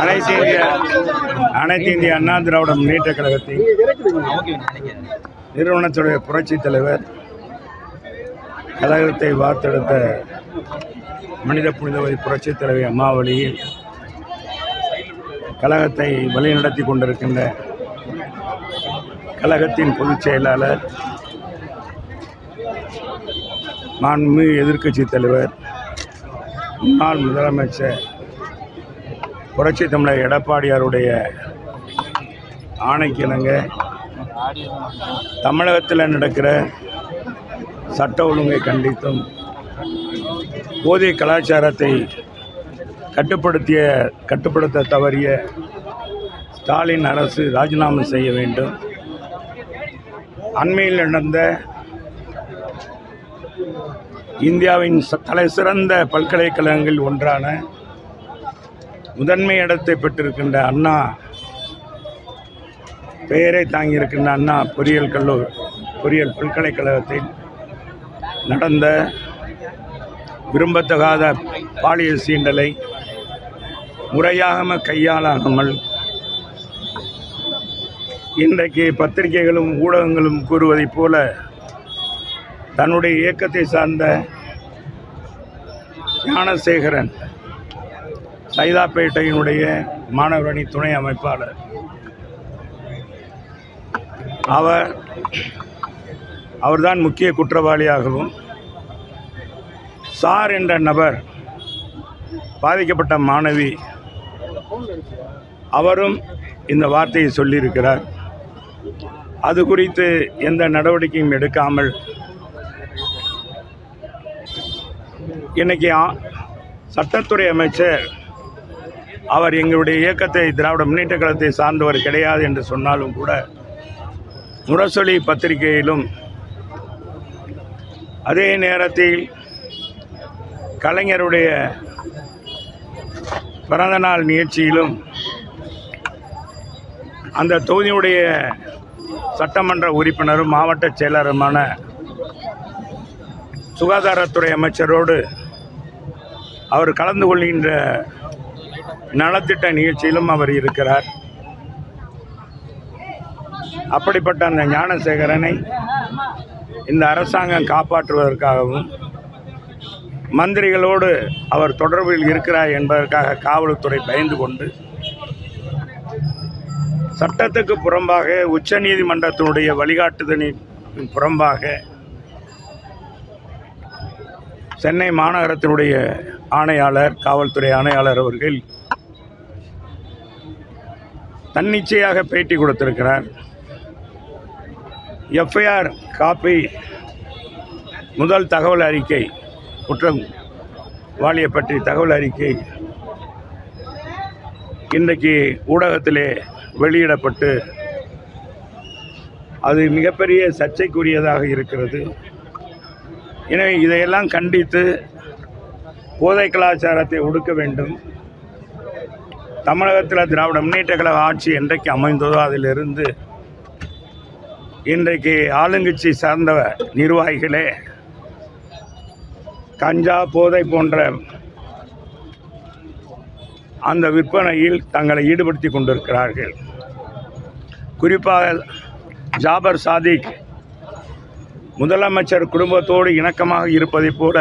அனைத்து இந்திய அனைத்து இந்திய அண்ணா திராவிட முன்னேற்ற கழகத்தின் நிறுவனத்துடைய புரட்சி தலைவர் கழகத்தை வார்த்தெடுத்த மனித புனிதவதி புரட்சி தலைவி அம்மாவளியில் கழகத்தை வழிநடத்தி கொண்டிருக்கின்ற கழகத்தின் பொதுச் செயலாளர் மாண்புமிகு எதிர்க்கட்சி தலைவர் முன்னாள் முதலமைச்சர் புரட்சி தமிழர் எடப்பாடியாருடைய ஆணைக்கிணங்க தமிழகத்தில் நடக்கிற சட்ட ஒழுங்கை கண்டித்தும் போதிய கலாச்சாரத்தை கட்டுப்படுத்திய கட்டுப்படுத்த தவறிய ஸ்டாலின் அரசு ராஜினாமா செய்ய வேண்டும். அண்மையில் நடந்த இந்தியாவின் ச- தலை சிறந்த பல்கலைக்கழகங்கள் ஒன்றான முதன்மை இடத்தை பெற்றிருக்கின்ற அண்ணா பெயரை தாங்கியிருக்கின்ற அண்ணா பொறியியல் கல்லூரி பொறியியல் பல்கலைக்கழகத்தில் நடந்த விரும்பத்தகாத பாலியல் சீண்டலை முறையாக கையாளாமல் இன்றைக்கு பத்திரிகைகளும் ஊடகங்களும் கூறுவதைப் போல தன்னுடைய இயக்கத்தை சார்ந்த ஞானசேகரன் சைதாப்பேட்டையினுடைய மாணவரணி துணை அமைப்பாளர். அவர் அவர்தான் முக்கிய குற்றவாளியாகவும் சார் என்ற நபர் பாதிக்கப்பட்ட மாணவி அவரும் இந்த வார்த்தையை சொல்லியிருக்கிறார். அது குறித்து எந்த நடவடிக்கையும் எடுக்காமல் இன்னைக்கு ஆ- சட்டத்துறை அமைச்சர் அவர் எங்களுடைய இயக்கத்தை திராவிட முன்னேற்ற கழகத்தை சார்ந்தவர் கிடையாது என்று சொன்னாலும் கூட முரசொலி பத்திரிகையிலும் அதே நேரத்தில் கலைஞருடைய பிறந்தநாள் நிகழ்ச்சியிலும் அந்த தொகுதியுடைய சட்டமன்ற உறுப்பினரும் மாவட்ட செயலருமான சுகாதாரத்துறை அமைச்சரோடு அவர் கலந்து கொள்கின்ற நலத்திட்ட நிகழ்ச்சியிலும் அவர் இருக்கிறார். அப்படிப்பட்ட அந்த ஞானசேகரனை இந்த அரசாங்கம் காப்பாற்றுவதற்காகவும் மந்திரிகளோடு அவர் தொடர்பில் இருக்கிறார் என்பதற்காக காவல்துறை பயந்து கொண்டு சட்டத்துக்கு புறம்பாக உச்ச நீதிமன்றத்தினுடைய வழிகாட்டுதலின் புறம்பாக சென்னை மாநகரத்தினுடைய ஆணையாளர் காவல்துறை ஆணையாளர் அவர்கள் தன்னிச்சையாக பேட்டி கொடுத்திருக்கிறார். எஃப்ஐஆர் காப்பி முதல் தகவல் அறிக்கை குற்றம் வாலியை பற்றி தகவல் அறிக்கை இன்றைக்கு ஊடகத்திலே வெளியிடப்பட்டு அது மிகப்பெரிய சர்ச்சைக்குரியதாக இருக்கிறது. எனவே இதையெல்லாம் கண்டித்து போதை கலாச்சாரத்தை ஒடுக்க வேண்டும். தமிழகத்தில் திராவிட முன்னேற்ற கழக ஆட்சி என்றைக்கு அமைந்ததோ அதிலிருந்து இன்றைக்கு ஆளுங்கட்சி சார்ந்த நிர்வாகிகளே கஞ்சா போதை போன்ற அந்த விற்பனையில் தங்களை ஈடுபடுத்தி கொண்டிருக்கிறார்கள். குறிப்பாக ஜாபர் சாதிக் முதலமைச்சர் குடும்பத்தோடு இணக்கமாக இருப்பதைப் போல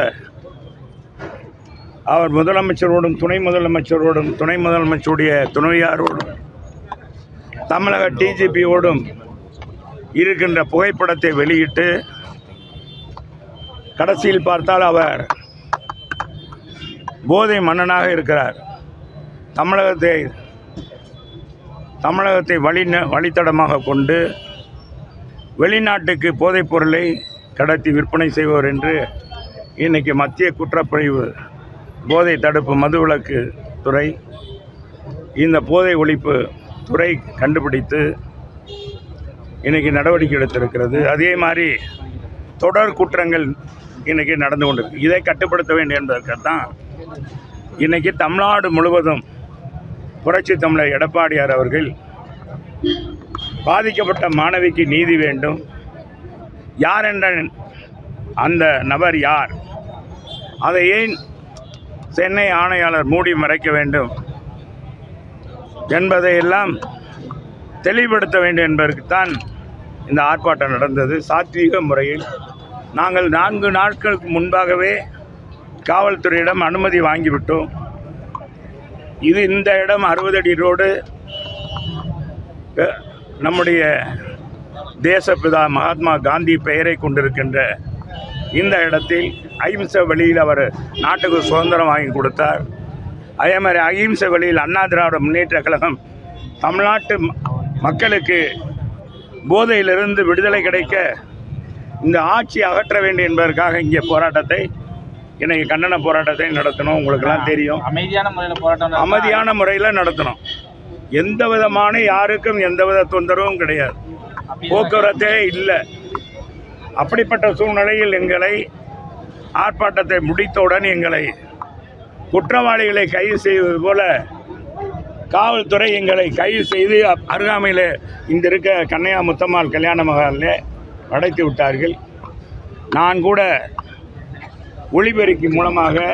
அவர் முதலமைச்சரோடும் துணை முதலமைச்சரோடும் துணை முதலமைச்சருடைய துணையாரோடும் தமிழக டிஜிபியோடும் இருக்கின்ற புகைப்படத்தை வெளியிட்டு கடைசியில் பார்த்தால் அவர் போதை மன்னனாக இருக்கிறார். தமிழகத்தை தமிழகத்தை வழி வழித்தடமாக கொண்டு வெளிநாட்டுக்கு போதைப் பொருளை கடத்தி விற்பனை செய்வர் என்று இன்றைக்கி மத்திய குற்றப்பிரிவு போதை தடுப்பு மதுவிலக்கு துறை இந்த போதை ஒழிப்பு துறை கண்டுபிடித்து இன்றைக்கி நடவடிக்கை எடுத்திருக்கிறது. அதே மாதிரி தொடர் குற்றங்கள் இன்றைக்கி நடந்து கொண்டிருக்கு. இதை கட்டுப்படுத்த வேண்டும் என்பதற்குத்தான் இன்றைக்கி தமிழ்நாடு முழுவதும் புரட்சி தமிழர் எடப்பாடியார் அவர்கள் பாதிக்கப்பட்ட மாணவிக்கு நீதி வேண்டும். யார் என்ற அந்த நபர் யார்? அதை ஏன் சென்னை ஆணையாளர் மூடி மறைக்க வேண்டும் என்பதையெல்லாம் தெளிவுபடுத்த வேண்டும் என்பதற்குத்தான் இந்த ஆர்ப்பாட்டம் நடந்தது. சாத்வீக முறையில் நாங்கள் நான்கு நாட்களுக்கு முன்பாகவே காவல்துறையிடம் அனுமதி வாங்கிவிட்டோம். இது இந்த இடம் அறுபது அடி ரோடு. நம்முடைய தேசப்பிதா மகாத்மா காந்தி பெயரை கொண்டிருக்கின்ற இந்த இடத்தில் அகிம்சை வழியில் அவர் நாட்டுக்கு சுதந்திரம் வாங்கி கொடுத்தார். அதே மாதிரி அகிம்சை வழியில் அண்ணா திராவிட முன்னேற்ற கழகம் தமிழ்நாட்டு மக்களுக்கு போதையிலிருந்து விடுதலை கிடைக்க இந்த ஆட்சி அகற்ற வேண்டும் என்பதற்காக இங்கே போராட்டத்தை இன்னைக்கு கண்டன போராட்டத்தை நடத்தணும். உங்களுக்கெல்லாம் தெரியும். அமைதியான முறையில போராட்டம் அமைதியான முறையில் நடத்தணும். எந்த விதமான யாருக்கும் எந்தவித தொந்தரவும் கிடையாது. போக்குவரத்தே இல்லை. அப்படிப்பட்ட சூழ்நிலையில் எங்களை ஆர்ப்பாட்டத்தை முடித்தவுடன் எங்களை குற்றவாளிகளை கைது செய்வது போல காவல்துறை எங்களை கைது செய்து அப்- அருகாமையில் இந்த இருக்க கண்ணையா முத்தம்மாள் கல்யாண மகாலில் அடைத்து விட்டார்கள். நான் கூட ஒளிபெருக்கி மூலமாக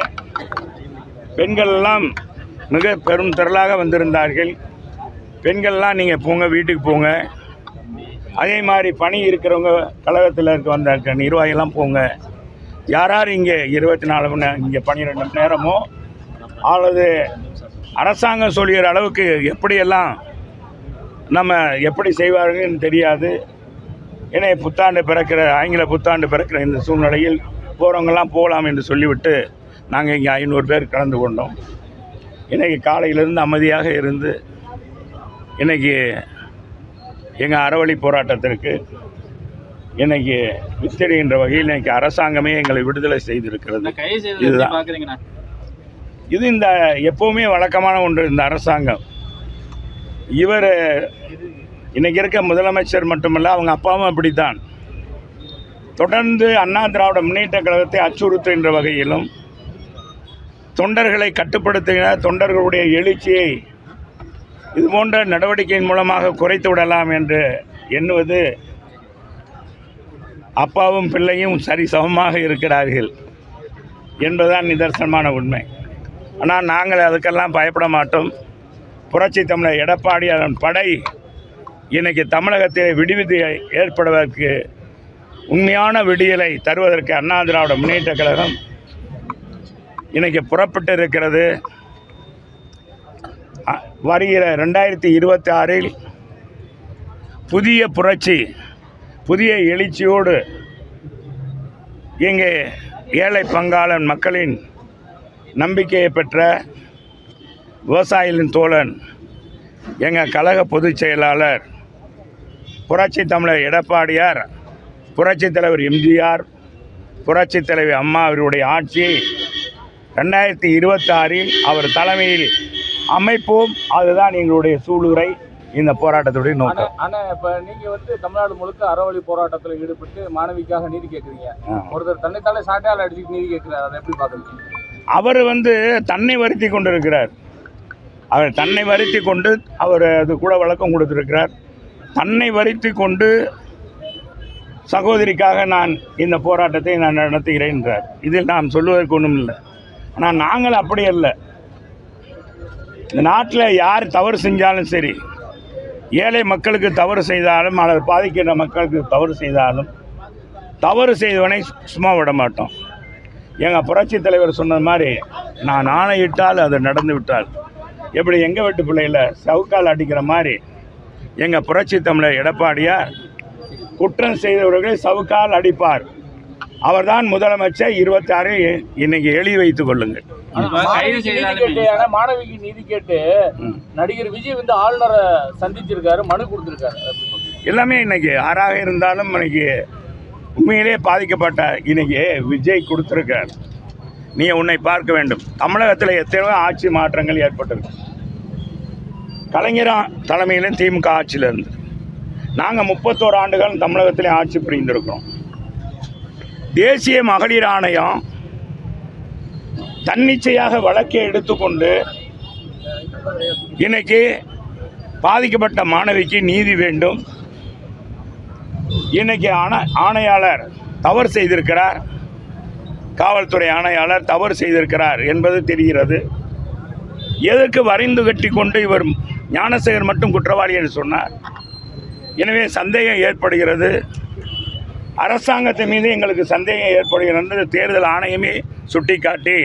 பெண்கள் எல்லாம் மிக பெரும் திரளாக வந்திருந்தார்கள். பெண்கள்லாம் நீங்கள் போங்க வீட்டுக்கு போங்க. அதே மாதிரி பணி இருக்கிறவங்க கழகத்தில் இருக்க வந்த நிர்வாகிகள்லாம் போங்க. யார் யார் இங்கே இருபத்தி நாலு மணி நேரம் இங்கே பன்னிரெண்டு மணி நேரமோ அல்லது அரசாங்கம் சொல்கிற அளவுக்கு எப்படியெல்லாம் நம்ம எப்படி செய்வார்கள்னு தெரியாது. ஏன்னா புத்தாண்டு பிறக்கிற ஆங்கில புத்தாண்டு பிறக்கிற இந்த சூழ்நிலையில் போகிறவங்கெல்லாம் போகலாம் என்று சொல்லிவிட்டு நாங்கள் இங்கே ஐநூறு பேர் கலந்து கொண்டோம். இன்றைக்கி காலையிலேருந்து அமைதியாக இருந்து இன்றைக்கி எங்கள் அறவழி போராட்டத்திற்கு இன்னைக்கு வித்தடைகின்ற வகையில் இன்னைக்கு அரசாங்கமே எங்களை விடுதலை செய்திருக்கிறது. இதுதான். இது இந்த எப்போவுமே வழக்கமான ஒன்று இந்த அரசாங்கம். இவர் இன்னைக்கு இருக்க முதலமைச்சர் மட்டுமல்ல அவங்க அப்பாவும் அப்படித்தான். தொடர்ந்து அண்ணா திராவிட முன்னேற்ற கழகத்தை அச்சுறுத்துகின்ற வகையிலும் தொண்டர்களை கட்டுப்படுத்துகிற தொண்டர்களுடைய எழுச்சியை இது போன்ற நடவடிக்கையின் மூலமாக குறைத்து விடலாம் என்று எண்ணுவது அப்பாவும் பிள்ளையும் சரி சமமாக இருக்கிறார்கள் என்பதுதான் நிதர்சனமான உண்மை. ஆனால் நாங்கள் அதுக்கெல்லாம் பயப்பட மாட்டோம். புரட்சி தமிழர் எடப்பாடி அதன் படை இன்னைக்கு தமிழகத்தில் விடுவித்து ஏற்படுவதற்கு உண்மையான விடியலை தருவதற்கு அண்ணா திராவிட முன்னேற்ற கழகம் இன்னைக்கு புறப்பட்டு இருக்கிறது. வருகிற ரெண்டாயிரத்தி இருபத்தி ஆறில் புதிய புரட்சி புதிய எழுச்சியோடு இங்கே ஏழை பங்காளன் மக்களின் நம்பிக்கையை பெற்ற விவசாயிகளின் தோழன் எங்கள் கழக பொதுச் செயலாளர் புரட்சி தமிழர் எடப்பாடியார் புரட்சி தலைவர் எம்ஜிஆர் புரட்சி தலைவி அம்மா அவருடைய ஆட்சியை ரெண்டாயிரத்தி இருபத்தாறில் அவர் தலைமையில் அமைப்போம். அதுதான் எங்களுடைய சூளுரை இந்த போராட்டத்துடைய நோக்கம். ஆனா இப்ப நீங்க வந்து தமிழ்நாடு முழுக்க அறவழி போராட்டத்துல ஈடுபட்டு மாணவிக்காக நீதி கேக்குறீங்க. ஆ. ஒருத்தர் தன்னைத்தானே சாட்டையால் அடிச்சுட்டு நீதி கேட்கிறார் அதை எப்படி பாக்குறீங்க அவர் வந்து தன்னை வருத்தி கொண்டிருக்கிறார். அவர் தன்னை வருத்தி கொண்டு அவர் அது கூட விளக்கம் கொடுத்திருக்கிறார். தன்னை வருத்தி கொண்டு சகோதரிக்காக நான் இந்த போராட்டத்தை நான் நடத்துகிறேன் என்றார். இதில் நாம் சொல்வதற்கு ஒன்றும் இல்லை. ஆனால் நாங்கள் அப்படி அல்ல. இந்த நாட்டில் யார் தவறு செஞ்சாலும் சரி ஏழை மக்களுக்கு தவறு செய்தாலும் அல்லது பாதிக்கின்ற மக்களுக்கு தவறு செய்தாலும் தவறு செய்தவனை சும்மா விட மாட்டோம். எங்கள் புரட்சி தலைவர் சொன்னது மாதிரி நான் ஆணையிட்டால் அது நடந்து விட்டால். எப்படி எங்கள் வீட்டு பிள்ளையில் சவுக்கால் அடிக்கிற மாதிரி எங்கள் புரட்சி தமிழர் எடப்பாடியார் குற்றம் செய்தவர்களை சவுக்கால் அடிப்பார். அவர்தான் முதலமைச்சர். இருபத்தாறு இன்னைக்கு எழுதி வைத்துக் கொள்ளுங்கள். மாணவிக்கு நீதி கேட்டு. நடிகர் விஜய் வந்து ஆளுநரை சந்திச்சிருக்காரு மனு கொடுத்திருக்காரு? எல்லாமே இன்னைக்கு ஆறாக இருந்தாலும் இன்னைக்கு உண்மையிலே பாதிக்கப்பட்ட இன்னைக்கு விஜய் கொடுத்துருக்கார். நீ உன்னை பார்க்க வேண்டும். தமிழகத்தில் எத்தனையோ ஆட்சி மாற்றங்கள் ஏற்பட்டிருக்கு. கலைஞர் தலைமையிலும் திமுக ஆட்சியில் இருந்து நாங்கள் முப்பத்தோரு ஆண்டுகள் தமிழகத்திலே ஆட்சி புரிந்திருக்கிறோம். தேசிய மகளிர் ஆணையம் தன்னிச்சையாக வழக்கை எடுத்துக்கொண்டு இன்னைக்கு பாதிக்கப்பட்ட மாணவிக்கு நீதி வேண்டும். இன்னைக்கு ஆண ஆணையாளர் தவறு செய்திருக்கிறார். காவல்துறை ஆணையாளர் தவறு செய்திருக்கிறார் என்பது தெரிகிறது. எதற்கு வரைந்து கட்டி கொண்டு இவர் ஞானசேகர் மட்டும் குற்றவாளி என்று சொன்னார்? எனவே சந்தேகம் ஏற்படுகிறது. அரசாங்கத்தின் மீது எங்களுக்கு சந்தேகம் ஏற்படுகிறது. தேர்தல் ஆணையமே சுட்டிக்காட்டி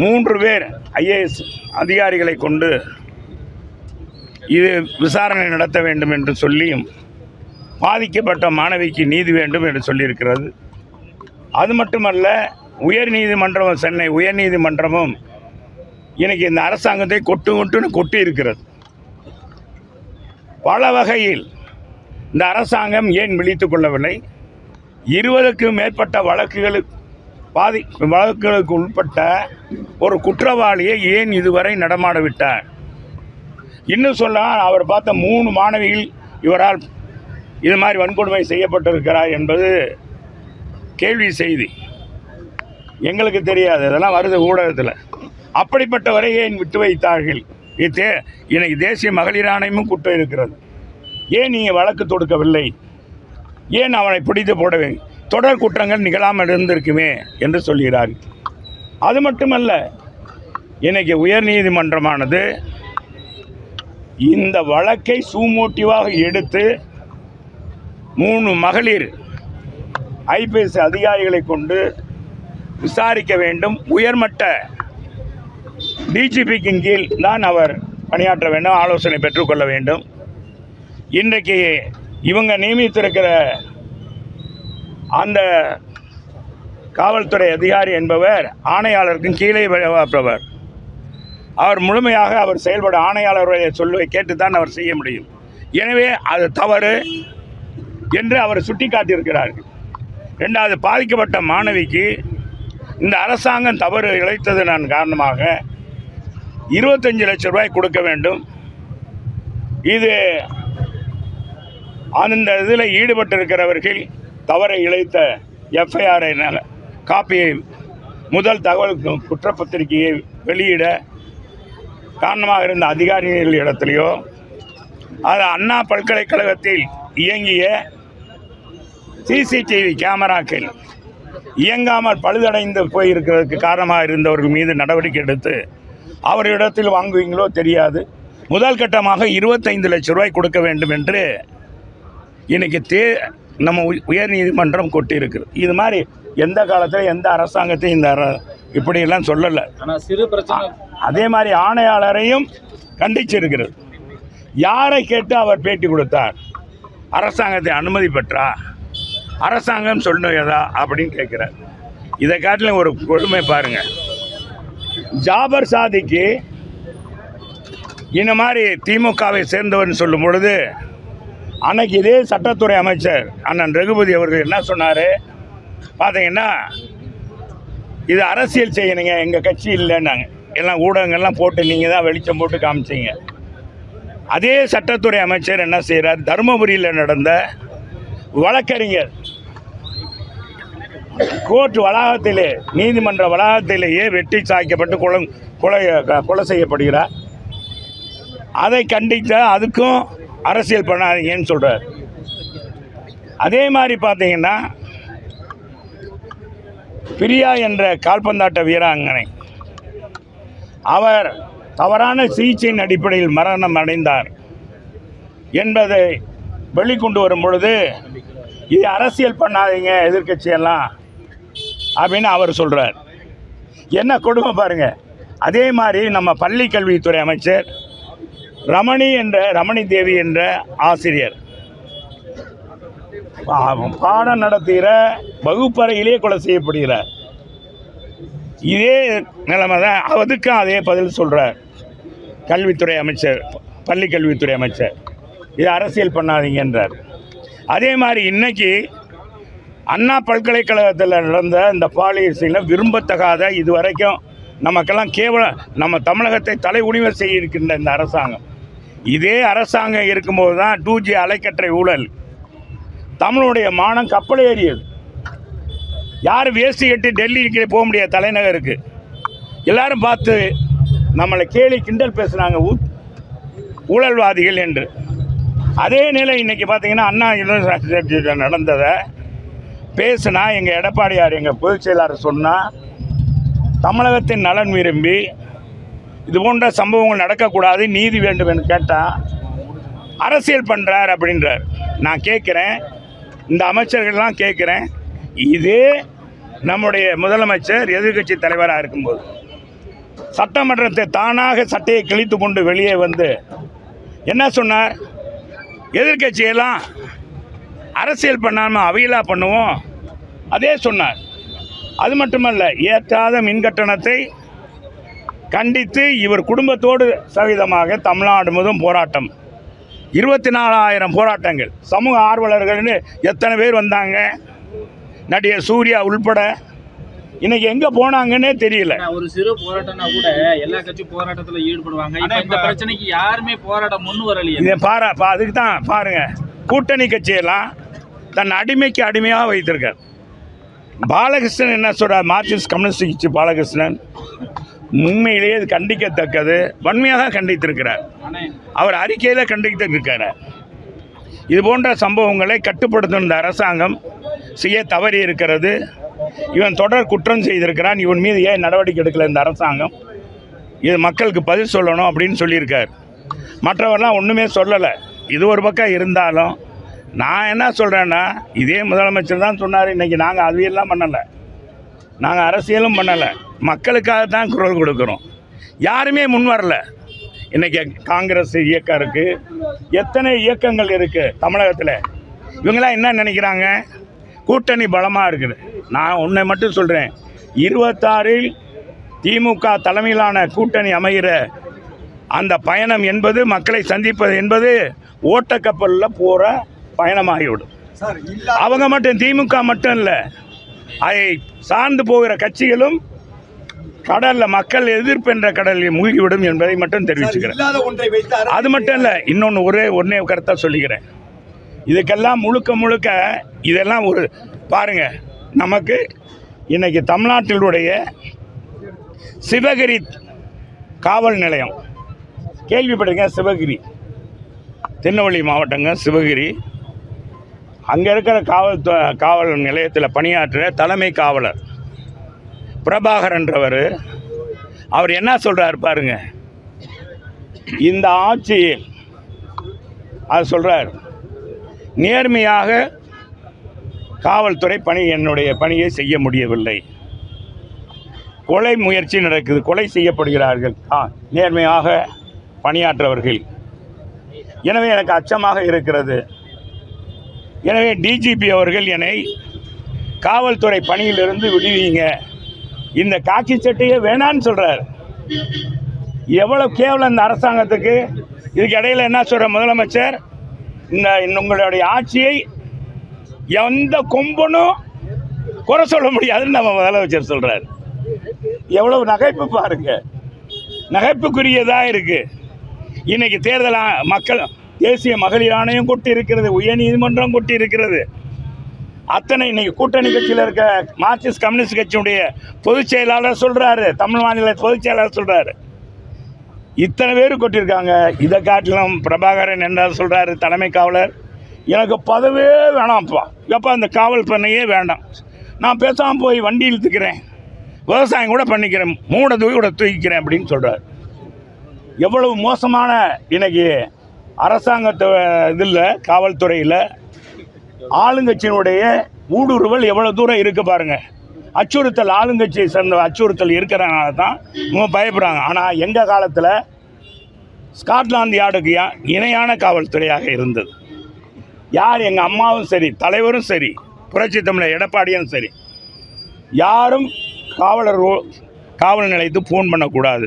மூன்று பேர் ஐஏஎஸ் அதிகாரிகளை கொண்டு இது விசாரணை நடத்த வேண்டும் என்று சொல்லியும் பாதிக்கப்பட்ட மாணவிக்கு நீதி வேண்டும் என்று சொல்லியிருக்கிறது. அது மட்டுமல்ல உயர் நீதிமன்றம் சென்னை உயர் நீதிமன்றமும் இன்னைக்கு இந்த அரசாங்கத்தை கொட்டு கொட்டுன்னு கொட்டி இருக்கிறது பல வகையில் இந்த அரசாங்கம் ஏன் விழித்து கொள்ளவில்லை? இருபதுக்கும் மேற்பட்ட வழக்குகளுக்கு பாதி வழக்குகளுக்கு உட்பட்ட ஒரு குற்றவாளியை ஏன் இதுவரை நடமாட விட்டார்? இன்னும் சொல்ல அவர் பார்த்த மூணு மாணவிகள் இவரால் இது மாதிரி வன்கொடுமை செய்யப்பட்டிருக்கிறார் என்பது கேள்வி செய்தி. எங்களுக்கு தெரியாது இதெல்லாம் வருது ஊடகத்தில். அப்படிப்பட்டவரை ஏன் விட்டு வைத்தார்கள்? இது தே இன்னைக்கு தேசிய மகளிர் ஆணையமும் குற்றம் இருக்கிறது. ஏன் நீங்கள் வழக்கு தொடுக்கவில்லை? ஏன் அவனை பிடித்து போடவே தொடர் குற்றங்கள் நிகழாமல் இருந்திருக்குமே என்று சொல்கிறார். அது மட்டுமல்ல இன்னைக்கு உயர் நீதிமன்றமானது இந்த வழக்கை சூமோட்டிவாக எடுத்து மூணு மகளிர் ஐபிஎஸ் அதிகாரிகளை கொண்டு விசாரிக்க வேண்டும். உயர்மட்ட டிஜிபிக்கின் கீழ் தான் அவர் பணியாற்ற வேண்டும் ஆலோசனை பெற்றுக்கொள்ள வேண்டும். இன்றைக்கு இவங்க நியமித்திருக்கிற அந்த காவல்துறை அதிகாரி என்பவர் ஆணையாளருக்கும் கீழே வைப்பவர் அவர் முழுமையாக அவர் செயல்பட ஆணையாளருடைய சொல்லுவை கேட்டு தான் அவர் செய்ய முடியும். எனவே அது தவறு என்று அவர் சுட்டிக்காட்டியிருக்கிறார்கள். ரெண்டாவது பாதிக்கப்பட்ட மாணவிக்கு இந்த அரசாங்கம் தவறு இழைத்ததன் காரணமாக இருபத்தஞ்சு லட்சம் ரூபாய் கொடுக்க வேண்டும். இது அந்த இதில் ஈடுபட்டிருக்கிறவர்கள் தவறை இழைத்த எஃப்ஐஆரை காப்பியை முதல் தகவல் குற்றப்பத்திரிகையை வெளியிட காரணமாக இருந்த அதிகாரிகள் இடத்துலையோ அது அண்ணா பல்கலைக்கழகத்தில் இயங்கிய சிசிடிவி கேமராக்கள் இயங்காமல் பழுதடைந்து போயிருக்கிறதுக்கு காரணமாக இருந்தவர்கள் மீது நடவடிக்கை எடுத்து அவரிடத்தில் வாங்குவீங்களோ தெரியாது. முதல் கட்டமாக இருபத்தைந்து லட்ச ரூபாய் கொடுக்க வேண்டும் என்று இன்னைக்கு தே நம்ம உய- உயர் நீதிமன்றம் கொட்டியிருக்குது இது மாதிரி எந்த காலத்தில் எந்த அரசாங்கத்தையும் இந்த இப்படியெல்லாம் சொல்லலை. சிறு பிரச்சனை. அதே மாதிரி ஆணையாளரையும் கண்டிச்சிருக்கிறது. யாரை கேட்டு அவர் பேட்டி கொடுத்தார்? அரசாங்கத்தை அனுமதி பெற்றா? அரசாங்கம் சொன்னதா அப்படின்னு கேட்குறார். இதை காட்டிலும் ஒரு கொடுமை பாருங்க. ஜாபர் சாதிக்கு இந்த மாதிரி திமுகவை சேர்ந்தவர்னு சொல்லும் பொழுது அன்னைக்கு இதே சட்டத்துறை அமைச்சர் அண்ணன் ரகுபதி அவர்கள் என்ன சொன்னார்? பார்த்தீங்கன்னா இது அரசியல் செய்யணுங்க எங்கள் கட்சி இல்லைன்னாங்க. எல்லாம் ஊடகங்கள்லாம் போட்டு நீங்கள் தான் வெளிச்சம் போட்டு காமிச்சீங்க. அதே சட்டத்துறை அமைச்சர் என்ன செய்கிறார் தருமபுரியில் நடந்த வழக்கறிஞர் கோர்ட் வளாகத்திலே நீதிமன்ற வளாகத்திலேயே வெட்டி சாய்க்கப்பட்டு கொலை கொலை கொலை செய்யப்படுகிறார். அதை கண்டித்த அதுக்கும் அரசியல் பண்ணாதீங்கன்னு சொல்கிறார் அதே மாதிரி பார்த்தீங்கன்னா பிரியா என்ற கால்பந்தாட்ட வீராங்கனை அவர் தவறான சிகிச்சையின் அடிப்படையில் மரணம் அடைந்தார் என்பதை வெளிக்கொண்டு வரும் பொழுது இது அரசியல் பண்ணாதீங்க எதிர்கட்சியெல்லாம் அப்படின்னு அவர் சொல்கிறார் என்ன கொடுமை பாருங்க. அதே மாதிரி நம்ம பள்ளி கல்வித்துறை அமைச்சர் ரமணி என்ற ரமணி தேவி என்ற ஆசிரியர். பாடம் நடத்துகிற வகுப்பறையிலே கொலை செய்யப்படுகிறார் இதே நிலைமை தான் அதுக்கும் அதே பதில் சொல்கிறார் கல்வித்துறை அமைச்சர் பள்ளி கல்வித்துறை அமைச்சர். இது அரசியல் பண்ணாதீங்கன்றார். அதே மாதிரி இன்னைக்கு அண்ணா பல்கலைக்கழகத்தில் நடந்த இந்த பாலியல் விரும்பத்தகாத இது வரைக்கும் நமக்கெல்லாம் கேவலம் நம்ம தமிழகத்தை தலை உணிவர் செய்யிருக்கின்ற இந்த அரசாங்கம். இதே அரசாங்கம் இருக்கும்போது தான் டூ ஜி அலைக்கற்றை ஊழல். தமிழுடைய மானம் கப்பல் ஏறியது யார் வேஷ்டி கட்டி டெல்லிக்கு போக முடியாது தலைநகருக்கு. எல்லாரும் பார்த்து நம்மளை கேலி கிண்டல் பேசுனாங்க ஊழல்வாதிகள் என்று. அதே நிலை இன்னைக்கு பார்த்தீங்கன்னா அண்ணா யூனிவர்சிட்டி நடந்ததை பேசுனா எங்கள் எடப்பாடியார் எங்கள் பொதுச் செயலாளர் சொன்னால் தமிழகத்தின் நலன் விரும்பி இது போன்ற சம்பவங்கள் நடக்கக்கூடாது நீதி வேண்டும் என்று கேட்டால் அரசியல் பண்ணுறார் அப்படின்றார். நான் கேட்குறேன் இந்த அமைச்சர்கள்லாம் கேட்குறேன் இதே நம்முடைய முதலமைச்சர் எதிர்க்கட்சி தலைவராக இருக்கும்போது சட்டமன்றத்தை தானாக சட்டையை கிழித்து கொண்டு வெளியே வந்து என்ன சொன்னார்? எதிர்க்கட்சியெல்லாம் அரசியல் பண்ணாமல் அவையிலா பண்ணுவோம். அதே சொன்னார். அது மட்டுமல்ல ஏற்றாத மின் கட்டணத்தை கண்டித்து இவர் குடும்பத்தோடு சகிதமாக தமிழ்நாடு முழுவதும் போராட்டம். இருபத்தி நாலாயிரம் போராட்டங்கள். சமூக ஆர்வலர்கள்னு எத்தனை பேர் வந்தாங்க? நடிகர் சூர்யா உள்பட. இன்னைக்கு எங்கே போனாங்கன்னே தெரியல. ஒரு சிறு போராட்டம்னா கூட எல்லா கட்சியும் போராட்டத்துல ஈடுபடுவாங்க. இந்த பிரச்சனைக்கு யாருமே போராட்டம் முன் வரலையே. இதை பாரு பா அதுக்கு தான் பாருங்க. கூட்டணி கட்சியெல்லாம் தன் அடிமைக்கு அடிமையாக வைத்திருக்கார் பாலகிருஷ்ணன் என்ன சொல்றார்? மார்க்சிஸ்ட் கம்யூனிஸ்ட் கட்சி பாலகிருஷ்ணன். உண்மையிலேயே அது கண்டிக்கத்தக்கது. வன்மையாக தான் கண்டித்திருக்கிறார். அவர் அறிக்கையில் கண்டித்திருக்கிறார் இது போன்ற சம்பவங்களை கட்டுப்படுத்தும் இந்த அரசாங்கம் செய்ய தவறி இருக்கிறது. இவன் தொடர் குற்றம் செய்திருக்கிறான். இவன் மீது ஏன் நடவடிக்கை எடுக்கல இந்த அரசாங்கம்? இது மக்களுக்கு பதில் சொல்லணும் அப்படின்னு சொல்லியிருக்கார். மற்றவர்லாம் ஒன்றுமே சொல்லலை. இது ஒரு பக்கம் இருந்தாலும் நான் என்ன சொல்கிறேன்னா இதே முதலமைச்சர் தான் சொன்னார். இன்றைக்கி நாங்கள் அதையெல்லாம் பண்ணலை. நாங்கள் அரசியலும் பண்ணலை. மக்களுக்காக தான் குரல் கொடுக்குறோம். யாருமே முன் வரல. இன்றைக்கி காங்கிரஸ் இயக்கம் இருக்குது எத்தனை இயக்கங்கள் இருக்குது தமிழகத்தில்? இவங்களாம் என்ன நினைக்கிறாங்க? கூட்டணி பலமாக இருக்குது. நான் உன்னை மட்டும் சொல்கிறேன் இருபத்தாறில் திமுக தலைமையிலான கூட்டணி அமைகிற அந்த பயணம் என்பது மக்களை சந்திப்பது என்பது ஓட்டக்கப்பலில் போகிற பயணமாகிவிடும். அவங்க மட்டும் திமுக மட்டும் இல்லை. அதை சார்ந்து போகிற கட்சிகளும் கடலில் மக்கள் எதிர்ப்பு என்ற கடலில் மூழ்கிவிடும் என்பதை மட்டும் தெரிவிச்சுக்கிறேன். அது மட்டும் இல்லை இன்னொன்று ஒரே ஒன்றே கருத்தாக சொல்லிக்கிறேன். இதுக்கெல்லாம் முழுக்க முழுக்க இதெல்லாம் ஒரு பாருங்க நமக்கு இன்னைக்கு தமிழ்நாட்டினுடைய சிவகிரி காவல் நிலையம். கேள்விப்பட்டிருக்கேன் சிவகிரி? திருநெல்வேலி மாவட்டங்க சிவகிரி. அங்கே இருக்கிற காவல் காவல் நிலையத்தில் பணியாற்றுற தலைமை காவலர். பிரபாகரன்றவர் அவர் என்ன சொல்கிறார் பாருங்க. இந்த ஆட்சியில் அது சொல்கிறார் நேர்மையாக காவல்துறை பணி என்னுடைய பணியை செய்ய முடியவில்லை. கொலை முயற்சி நடக்குது. கொலை செய்யப்படுகிறார்கள். ஆ, நேர்மையாக பணியாற்றவர்கள். எனவே எனக்கு அச்சமாக இருக்கிறது. எனவே டிஜிபி அவர்கள் என்னை காவல்துறை பணியிலிருந்து விடுவீங்க. இந்த காக்கி சட்டையே வேணான்னு சொல்கிறார் எவ்வளோ கேவலம் இந்த அரசாங்கத்துக்கு. இதுக்கு இடையில் என்ன சொல்கிற முதலமைச்சர்? இந்த உங்களுடைய ஆட்சியை எந்த கொம்பனும் குறை சொல்ல முடியாதுன்னு நம்ம முதலமைச்சர் சொல்கிறார் எவ்வளவு நகைப்பு பாருங்க. நகைப்புக்குரியதாக இருக்குது இன்றைக்கி தேர்தல் மக்கள் தேசிய மகளிர் ஆணையம் கொட்டி இருக்கிறது உயர்நீதிமன்றம் கொட்டி இருக்கிறது அத்தனை இன்னைக்கு கூட்டணி கட்சியில் இருக்க மார்க்சிஸ்ட் கம்யூனிஸ்ட் கட்சியுடைய பொதுச் செயலாளர் சொல்கிறாரு தமிழ் மாநில பொதுச் செயலாளர் சொல்கிறாரு இத்தனை பேர் கொட்டியிருக்காங்க. இதை காட்டிலும் பிரபாகரன் என்றால் சொல்கிறாரு தலைமை காவலர் எனக்கு பதவியே வேணாம்ப்பா. எப்போ இந்த காவல் பண்ணையே வேண்டாம். நான் பேசாமல் போய் வண்டி இழுத்துக்கிறேன். விவசாயம் கூட பண்ணிக்கிறேன். மூணு தூக்கி கூட தூக்கிக்கிறேன் அப்படின்னு சொல்கிறார் எவ்வளவு மோசமான இன்னைக்கு அரசாங்கத்து இதில் காவல்துறையில் ஆளுங்கட்சியினுடைய ஊடுருவல் எவ்வளோ தூரம் இருக்குது பாருங்கள் அச்சுறுத்தல் ஆளுங்கட்சியை சேர்ந்த அச்சுறுத்தல் இருக்கிறனால தான் இவங்க பயப்படுறாங்க. ஆனால் எங்கள் காலத்தில் ஸ்காட்லாந்து யார்டுக்கு இணையான காவல்துறையாக இருந்தது. யார் எங்கள் அம்மாவும் சரி தலைவரும் சரி புரட்சி தமிழர் எடப்பாடியும் சரி யாரும் காவலர் ஓ- காவல் நிலையத்துக்கு ஃபோன் பண்ணக்கூடாது.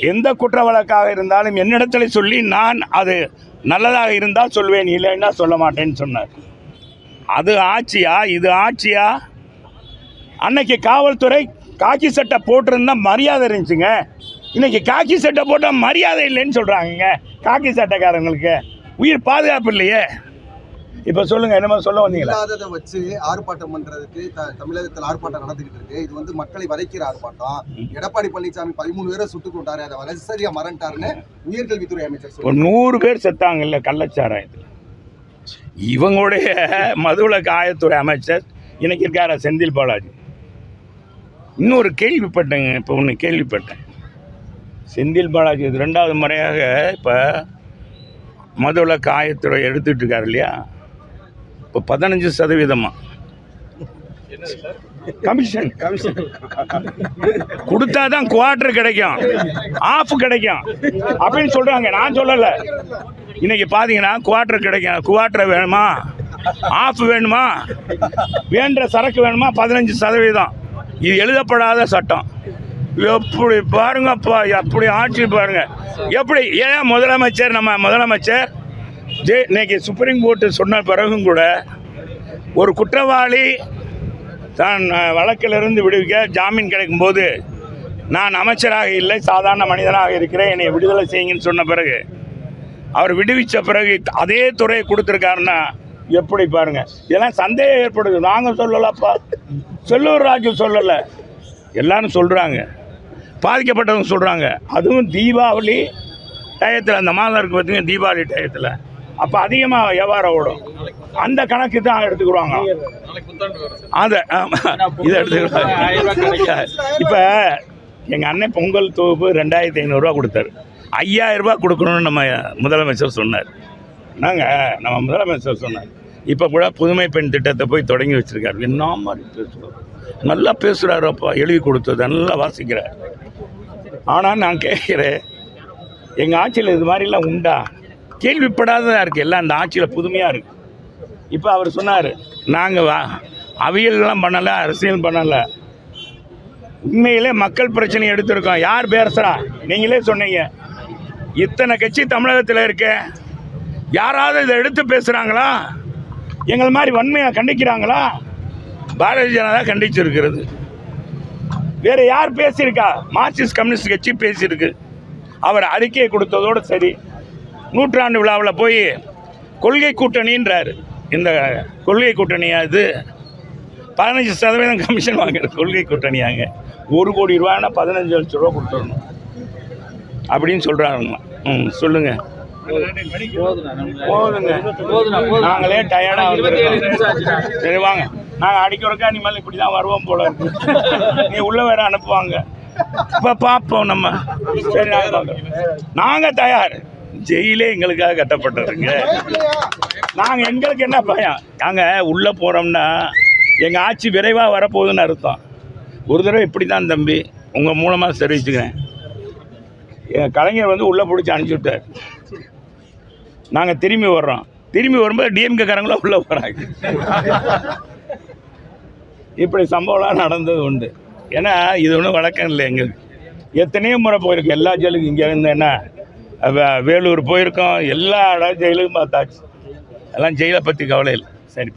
எந்த குற்ற வழக்காக இருந்தாலும் என்னிடத்தில் சொல்லி நான் அது நல்லதாக இருந்தால் சொல்வேன் இல்லைன்னா சொல்ல மாட்டேன்னு சொன்னார். அது ஆட்சியா? இது ஆட்சியா? அன்னைக்கு காவல்துறை காக்கி சட்டை போட்டிருந்தா மரியாதை இருந்துச்சுங்க. இன்னைக்கு காக்கி சட்டை போட்டால் மரியாதை இல்லைன்னு சொல்கிறாங்கங்க காக்கி சட்டைக்காரங்களுக்கு. உயிர் பாதுகாப்பு இல்லையே. இப்போ சொல்லுங்கள் என்னமோ சொல்ல வந்தீங்களா? இல்லாததை வச்சு ஆர்ப்பாட்டம் பண்றதுக்கு த- தமிழகத்தில் ஆர்ப்பாட்டம் நடந்துகிட்டு இருக்கு. இது வந்து மக்களை வதைக்கிற ஆர்ப்பாட்டம். எடப்பாடி பழனிசாமி பதிமூணு பேரை சுட்டுக் கொண்டாரு. அதை வலசரியா மறந்துட்டாருன்னு உயர்கல்வித்துறை அமைச்சர் ஒரு நூறு பேர் செத்தாங்கல்ல கள்ளச்சாராயத்தில். இவங்களுடைய மதுவிலக்கு ஆயத்துறை அமைச்சர் இன்னைக்கு இருக்கார செந்தில் பாலாஜி? இன்னொரு கேள்விப்பட்டேங்க இப்போ ஒன்று கேள்விப்பட்டேன். செந்தில் பாலாஜி இது ரெண்டாவது முறையாக இப்போ மதுவிலக்கு ஆயத்துறை எடுத்துட்டு இருக்காரு இல்லையா? இப்போ பதினஞ்சு சதவீதமா. Commission commission. கொடுத்தா தான் குவார்டர் கிடைக்கும். ஆஃப் கிடைக்கும். அப்படின்னு சொல்றாங்க. நான் சொல்லல. இன்னைக்கு பாத்தீங்கன்னா குவார்டர் கிடைக்கும். குவார்டர் வேணுமா? ஆஃப் வேணுமா? வேண்ட சரக்கு வேணுமா? பதினஞ்சு சதவீதம். இது எழுதப்படாத சட்டம். எப்படி பாருங்கப்பா எப்படி ஆட்சி பாருங்க. எப்படி? ஏன் முதலமைச்சர் நம்ம முதலமைச்சர் ஜே இன்னைக்கு சுப்ரீம் கோர்ட்டு சொன்ன பிறகும் கூட ஒரு குற்றவாளி தான் வழக்கிலிருந்து விடுவிக்க ஜாமீன் கிடைக்கும்போது நான் அமைச்சராக இல்லை சாதாரண மனிதனாக இருக்கிறேன் என்னை விடுதலை செய்யுங்கன்னு சொன்ன பிறகு அவர் விடுவித்த பிறகு அதே துறையை கொடுத்துருக்காருன்னா எப்படி பாருங்கள் இதெல்லாம் சந்தேகம் ஏற்படுது. நாங்கள் சொல்லலப்பா. செல்லூர் ராஜு சொல்லலை. எல்லாரும் சொல்கிறாங்க பாதிக்கப்பட்டவங்க சொல்கிறாங்க அதுவும் தீபாவளி டயத்தில் அந்த மாதம் இருக்கு பார்த்தீங்கன்னா தீபாவளி டயத்தில். அப்போ அதிகமாக வியாபாரம் ஓடும். அந்த கணக்கு தான் எடுத்துக்கிடுவாங்க. அதை இதை எடுத்துக்கிடுவாங்க. இப்போ எங்கள் அண்ணன் பொங்கல் தொகுப்பு ரெண்டாயிரத்தி ஐநூறுரூவா கொடுத்தாரு. ஐயாயிரம் ரூபாய் கொடுக்கணும்னு நம்ம முதலமைச்சர் சொன்னார். நாங்கள் நம்ம முதலமைச்சர் சொன்னார். இப்போ கூட புதுமை பெண் திட்டத்தை போய் தொடங்கி வச்சிருக்காரு. என்ன மாதிரி பேசுகிறார் நல்லா பேசுகிறாரு அப்பா. எழுதி கொடுத்தது. நல்லா வாசிக்கிறார். ஆனால் நான் கேட்குறேன் எங்கள் ஆட்சியில் இது மாதிரிலாம் உண்டா? கேள்விப்படாததாக இருக்குது எல்லாம் அந்த ஆட்சியில் புதுமையாக இருக்குது இப்போ அவர் சொன்னார் நாங்கள் வா அவியல்லாம் பண்ணலை அரசியல் பண்ணலை. உண்மையிலே மக்கள் பிரச்சனை எடுத்திருக்கோம். யார் பேசுகிறா நீங்களே சொன்னீங்க. இத்தனை கட்சி தமிழகத்தில் இருக்க. யாராவது இதை எடுத்து பேசுகிறாங்களா எங்களை மாதிரி வன்மையாக கண்டிக்கிறாங்களா? பாரதிய ஜனதா கண்டிச்சிருக்கிறது. வேறு யார் பேசியிருக்கா? மார்க்சிஸ்ட் கம்யூனிஸ்ட் கட்சி பேசியிருக்கு. அவர் அறிக்கையை கொடுத்ததோடு சரி. நூற்றாண்டு விழாவில் போய் கொள்கை கூட்டணின்றார். இந்த கொள்கை கூட்டணியாக இது பதினஞ்சு சதவீதம் கமிஷன் வாங்குற கொள்கை கூட்டணியாங்க ஒரு கோடி ரூபாய்னா பதினஞ்சு லட்ச ரூபா கொடுத்துடணும். அப்படின்னு சொல்கிறாங்க ம் சொல்லுங்கள் போதுங்க. போதும். நாங்களே டயர்டாக வந்துருக்கோம். சரி வாங்க. நாங்கள் அடிக்கிறோக்கா இனிமேல் இப்படி தான் வருவோம் போல இருக்கு. நீ உள்ள வேற அனுப்புவாங்க. இப்போ பார்ப்போம் நம்ம. சரி நாங்கள் நாங்கள் தயார். ஜெயிலே எங்களுக்காக கட்டப்பட்டதுங்க நாங்கள் எங்களுக்கு என்ன பயம்? நாங்கள் உள்ளே போகிறோம்னா எங்கள் ஆட்சி விரைவாக வரப்போகுதுன்னு அர்த்தம். ஒரு தடவை இப்படி தான் தம்பி உங்கள் மூலமாக தெரிவிச்சுக்கிறேன். என் கலைஞர் வந்து உள்ளே பிடிச்சி அனுப்பிச்சுட்டார் நாங்கள் திரும்பி வர்றோம். திரும்பி வரும்போது டிஎம்கே காரங்களும் உள்ளே போகிறாங்க இப்படி சம்பவம்லாம் நடந்தது உண்டு. ஏன்னா இது ஒன்றும் வழக்கம் இல்லை எங்களுக்கு. எத்தனையோ முறை போயிருக்கு. எல்லா ஜெயிலுக்கும் இங்கே இருந்தேன்னா என்ன? வேலூர் போயிருக்கோம். எல்லா இடம் ஜெயிலுக்கும் பார்த்தாச்சு. எல்லாம் ஜெயிலை பற்றி கவலை இல்லை. சரி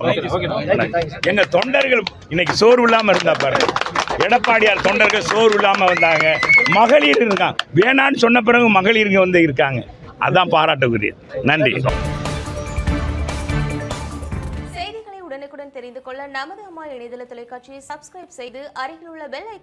எங்கள் தொண்டர்கள் இன்னைக்கு சோர்வு இல்லாமல் இருந்தா பாருங்க. எடப்பாடியார் தொண்டர்கள் சோர்வு இல்லாமல் வந்தாங்க. மகளிர் இருக்காங்க. வேணான்னு சொன்ன பிறகு மகளிருங்க வந்து இருக்காங்க. அதான் பாராட்டுக்குரியது நன்றி. செய்திகளை உடனுக்குடன் தெரிந்து கொள்ள நமது அம்மா இணையதள தொலைக்காட்சியை சப்ஸ்கிரைப் செய்து அருகில் உள்ள பெல் ஐக்கான்